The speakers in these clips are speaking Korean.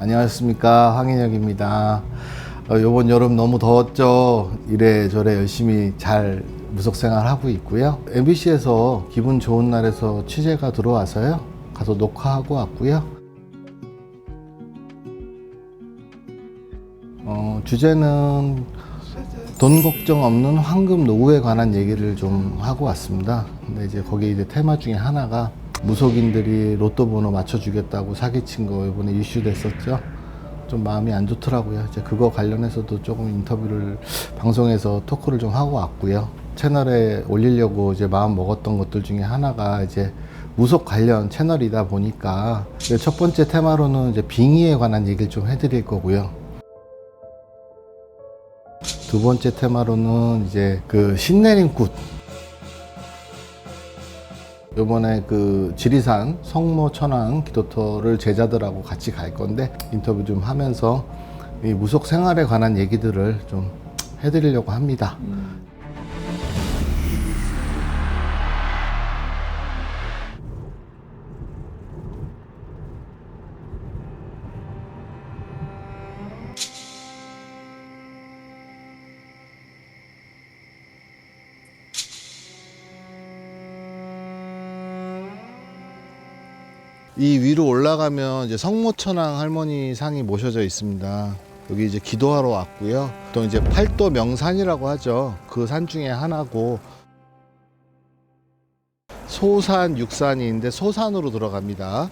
안녕하십니까 황인혁입니다. 어, 이번 여름 너무 더웠죠. 이래저래 열심히 잘 무속 생활하고 있고요. MBC에서 기분 좋은 날에서 취재가 들어와서요. 가서 녹화하고 왔고요. 어, 주제는 돈 걱정 없는 황금 노후에 관한 얘기를 좀 하고 왔습니다. 근데 이제 거기 이제 테마 중에 하나가 무속인들이 로또 번호 맞춰주겠다고 사기친 거 이번에 이슈 됐었죠. 좀 마음이 안 좋더라고요. 이제 그거 관련해서도 조금 인터뷰를 방송에서 토크를 좀 하고 왔고요. 채널에 올리려고 이제 마음 먹었던 것들 중에 하나가 이제 무속 관련 채널이다 보니까 첫 번째 테마로는 이제 빙의에 관한 얘기를 좀 해드릴 거고요. 두 번째 테마로는 이제 그 신내림굿 요번에 그 지리산 성모 천왕 기도터를 제자들하고 같이 갈 건데 인터뷰 좀 하면서 이 무속 생활에 관한 얘기들을 좀 해드리려고 합니다. 이 위로 올라가면 이제 성모천왕 할머니 상이 모셔져 있습니다. 여기 이제 기도하러 왔고요. 또 이제 팔도 명산이라고 하죠. 그 산 중에 하나고 소산, 육산이 있는데 소산으로 들어갑니다.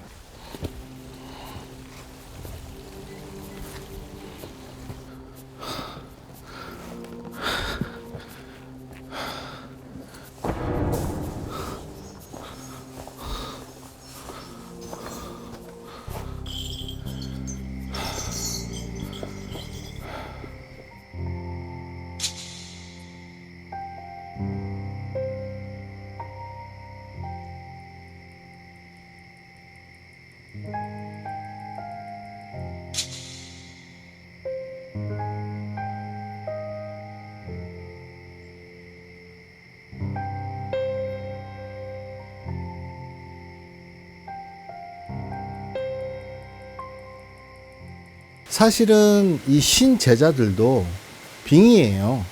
사실은 이 신 제자들도 빙의예요.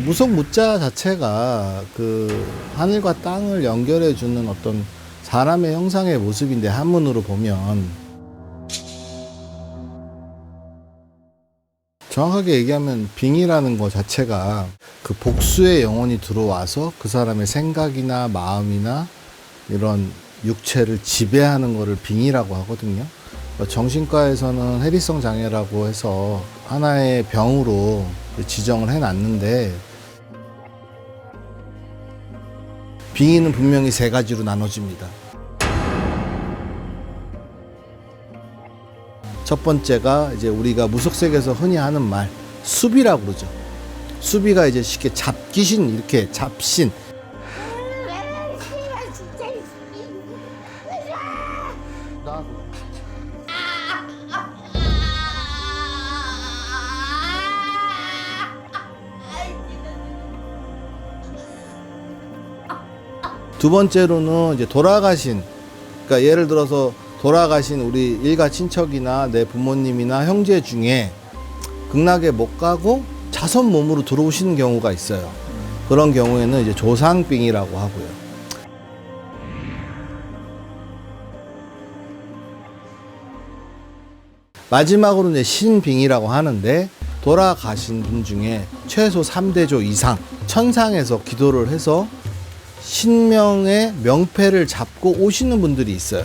무속 무자 자체가 그 하늘과 땅을 연결해 주는 어떤 사람의 형상의 모습인데 한문으로 보면 정확하게 얘기하면 빙이라는 것 자체가 그 복수의 영혼이 들어와서 그 사람의 생각이나 마음이나 이런 육체를 지배하는 거를 빙이라고 하거든요. 어, 정신과에서는 해리성 장애라고 해서 하나의 병으로 지정을 해놨는데 빙의는 분명히 세 가지로 나눠집니다. 첫 번째가 이제 우리가 무속색에서 흔히 하는 말 수비라고 그러죠. 수비가 이제 쉽게 잡귀신 이렇게 잡신 두 번째로는 이제 돌아가신 그러니까 예를 들어서 돌아가신 우리 일가 친척이나 내 부모님이나 형제 중에 극락에 못 가고 자선 몸으로 들어오시는 경우가 있어요. 그런 경우에는 이제 조상빙이라고 하고요. 마지막으로 이제 신빙이라고 하는데 돌아가신 분 중에 최소 3대조 이상 천상에서 기도를 해서 신명의 명패를 잡고 오시는 분들이 있어요.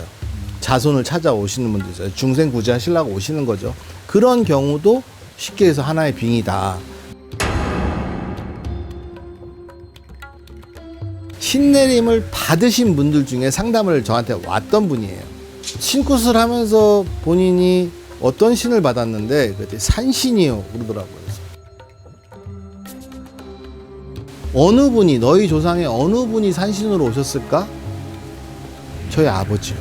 자손을 찾아오시는 분들 있어요. 중생 구제하시려고 오시는 거죠. 그런 경우도 쉽게 해서 하나의 빙이다. 신내림을 받으신 분들 중에 상담을 저한테 왔던 분이에요. 신굿을 하면서 본인이 어떤 신을 받았는데 그때 산신이요 그러더라고요. 어느 분이 너희 조상의 어느 분이 산신으로 오셨을까? 저희 아버지요.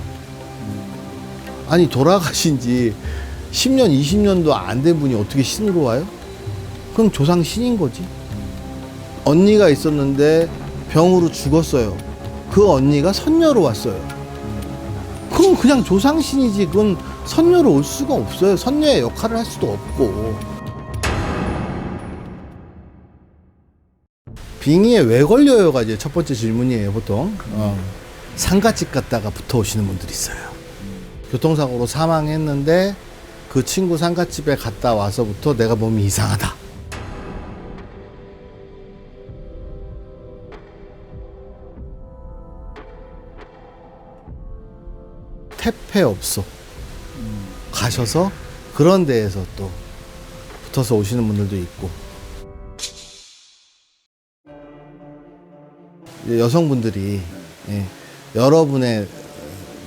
아니 돌아가신 지 10년, 20년도 안 된 분이 어떻게 신으로 와요? 그럼 조상 신인 거지. 언니가 있었는데 병으로 죽었어요. 그 언니가 선녀로 왔어요. 그건 그냥 조상신이지. 그건 선녀로 올 수가 없어요. 선녀의 역할을 할 수도 없고. 빙의에 왜 걸려요가 이제 첫 번째 질문이에요, 보통. 어. 상가집 갔다가 붙어 오시는 분들이 있어요. 교통사고로 사망했는데 그 친구 상가집에 갔다 와서부터 내가 몸이 이상하다. 태페 업소 가셔서 그런 데에서 또 붙어서 오시는 분들도 있고 여성분들이 예, 여러분의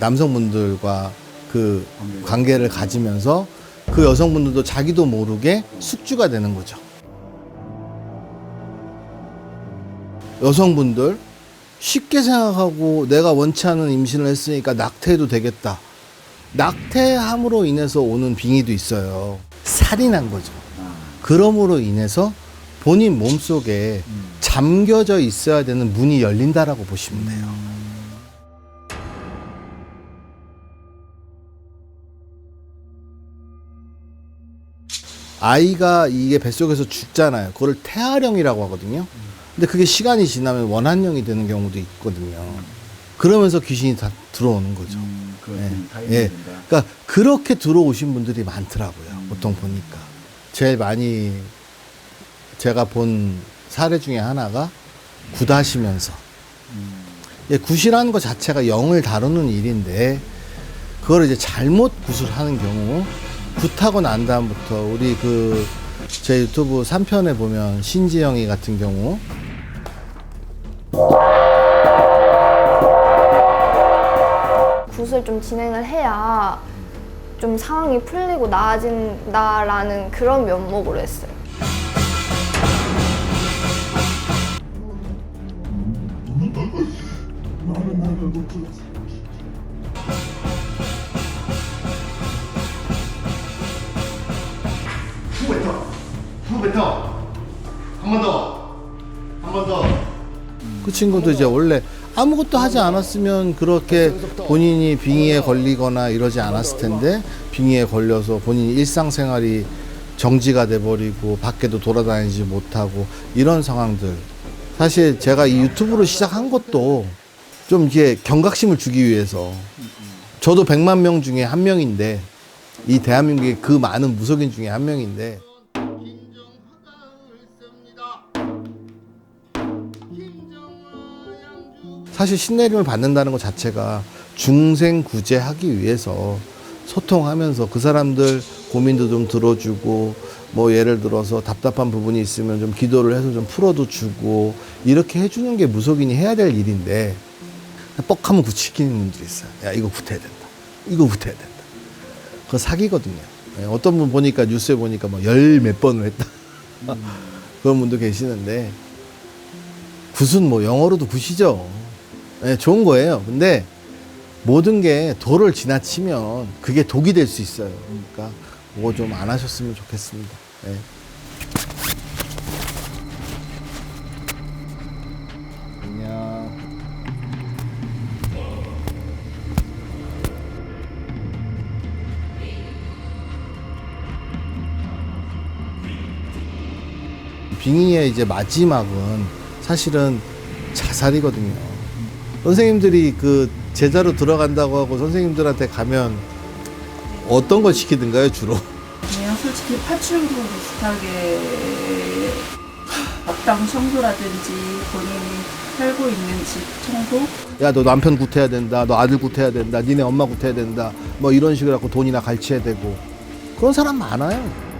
남성분들과 그 관계를 가지면서 그 여성분들도 자기도 모르게 숙주가 되는 거죠. 여성분들 쉽게 생각하고 내가 원치 않은 임신을 했으니까 낙태해도 되겠다. 낙태함으로 인해서 오는 빙의도 있어요. 살인한 거죠. 그럼으로 인해서 본인 몸속에 잠겨져 있어야 되는 문이 열린다라고 보시면 돼요. 아이가 이게 뱃속에서 죽잖아요. 그걸 태아령이라고 하거든요. 근데 그게 시간이 지나면 원한령이 되는 경우도 있거든요. 그러면서 귀신이 다 들어오는 거죠. 음, 예. 예. 그러니까 그렇게 들어오신 분들이 많더라고요. 보통 보니까. 제일 많이 제가 본 사례 중에 하나가 굿하시면서 예, 굿이라는 것 자체가 영을 다루는 일인데 그걸 이제 잘못 굿을 하는 경우 굿하고 난 다음부터 우리 그 제 유튜브 3편에 보면 신지영이 같은 경우 굿을 좀 진행을 해야 좀 상황이 풀리고 나아진다라는 그런 면목으로 했어요. 친구도 이제 원래 아무것도 하지 않았으면 그렇게 본인이 빙의에 걸리거나 이러지 않았을 텐데 빙의에 걸려서 본인이 일상생활이 정지가 돼버리고 밖에도 돌아다니지 못하고 이런 상황들. 사실 제가 이 유튜브를 시작한 것도 좀 이게 경각심을 주기 위해서 저도 100만 명 중에 한 명인데 이 대한민국의 그 많은 무속인 중에 한 명인데 사실 신내림을 받는다는 것 자체가 중생구제하기 위해서 소통하면서 그 사람들 고민도 좀 들어주고 뭐 예를 들어서 답답한 부분이 있으면 좀 기도를 해서 좀 풀어도 주고 이렇게 해주는 게 무속인이 해야 될 일인데 뻑하면 굳히키는 분들이 있어요. 야 이거 구태야 된다. 이거 구태야 된다. 그거 사기거든요. 예, 어떤 분 보니까 뉴스에 보니까 뭐 열 몇 번을 했다. 그런 분도 계시는데 굿은 뭐 영어로도 굿이죠. 예, 좋은 거예요. 근데 모든 게 도를 지나치면 그게 독이 될 수 있어요. 그러니까 그거 좀 안 하셨으면 좋겠습니다. 예. 안녕. 빙의의 이제 마지막은 사실은 자살이거든요. 선생님들이 그 제자로 들어간다고 하고 선생님들한테 가면 어떤 걸 시키든가요, 주로? 그냥 솔직히 파출부 비슷하게 앞당 청소라든지 본인이 살고 있는 집 청소 야, 너 남편 구태야 된다. 너 아들 구태야 된다. 니네 엄마 구태야 된다. 뭐 이런 식으로 갖고 돈이나 갈취해야 되고. 그런 사람 많아요.